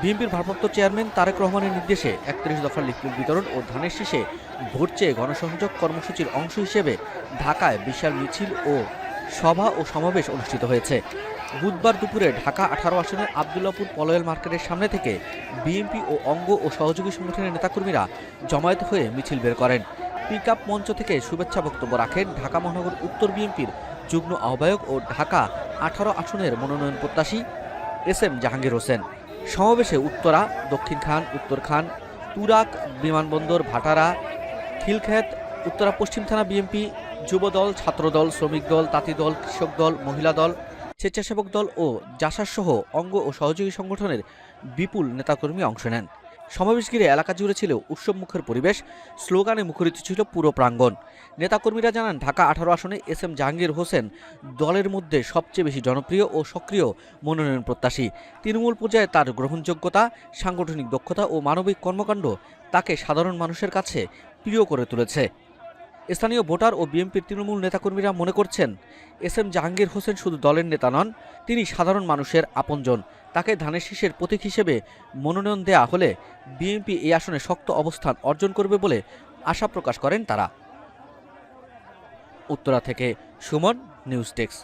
বিএনপির ভারপ্রাপ্ত চেয়ারম্যান তারেক রহমানের নির্দেশে একত্রিশ দফার লিফলেট বিতরণ ও ধানের শীষে ভোট চেয়ে গণসংযোগ কর্মসূচির অংশ হিসেবে ঢাকায় বিশাল মিছিল ও সভা ও সমাবেশ অনুষ্ঠিত হয়েছে। বুধবার দুপুরে ঢাকা আঠারো আসনের আবদুল্লাপুর পলয়েল মার্কেটের সামনে থেকে বিএনপি ও অঙ্গ ও সহযোগী সংগঠনের নেতাকর্মীরা জমায়েত হয়ে মিছিল বের করেন। পিক আপ মঞ্চ থেকে শুভেচ্ছা বক্তব্য রাখেন ঢাকা মহানগর উত্তর বিএনপির যুগ্ম আহ্বায়ক ও ঢাকা আঠারো আসনের মনোনয়ন প্রত্যাশী এস এম জাহাঙ্গীর হোসেন। সমাবেশে উত্তরা, দক্ষিণ খান, উত্তর খান তুরাক বিমানবন্দর, ভাটারা খিলখেত উত্তরা পশ্চিম থানা বিএনপি যুবদল, ছাত্রদল, শ্রমিক দল, তাঁতি দল, কৃষক দল, মহিলা দল, স্বেচ্ছাসেবক দল ও জাসাসহ অঙ্গ ও সহযোগী সংগঠনের বিপুল নেতাকর্মী অংশ নেন। সমাবেশ ঘিরে এলাকা জুড়ে ছিল উৎসবমুখের পরিবেশ। স্লোগানে মুখরিত ছিল পুরো প্রাঙ্গণ। নেতাকর্মীরা জানান, ঢাকা আঠারো আসনে এস এম জাহাঙ্গীর হোসেন দলের মধ্যে সবচেয়ে বেশি জনপ্রিয় ও সক্রিয় মনোনয়ন প্রত্যাশী। তৃণমূল পর্যায়ে তার গ্রহণযোগ্যতা, সাংগঠনিক দক্ষতা ও মানবিক কর্মকাণ্ড তাকে সাধারণ মানুষের কাছে প্রিয় করে তুলেছে। স্থানীয় ভোটার ও বিএনপির তৃণমূল নেতাকর্মীরা মনে করছেন, এস এম জাহাঙ্গীর হোসেন শুধু দলের নেতা নন, তিনি সাধারণ মানুষের আপনজন। তাকে ধানের শীষের প্রতীক হিসেবে মনোনয়ন দেয়া হলে বিএনপি এই আসনে শক্ত অবস্থান অর্জন করবে বলে আশা প্রকাশ করেন তারা। উত্তরা থেকে সুমন, নিউজ ডেস্ক।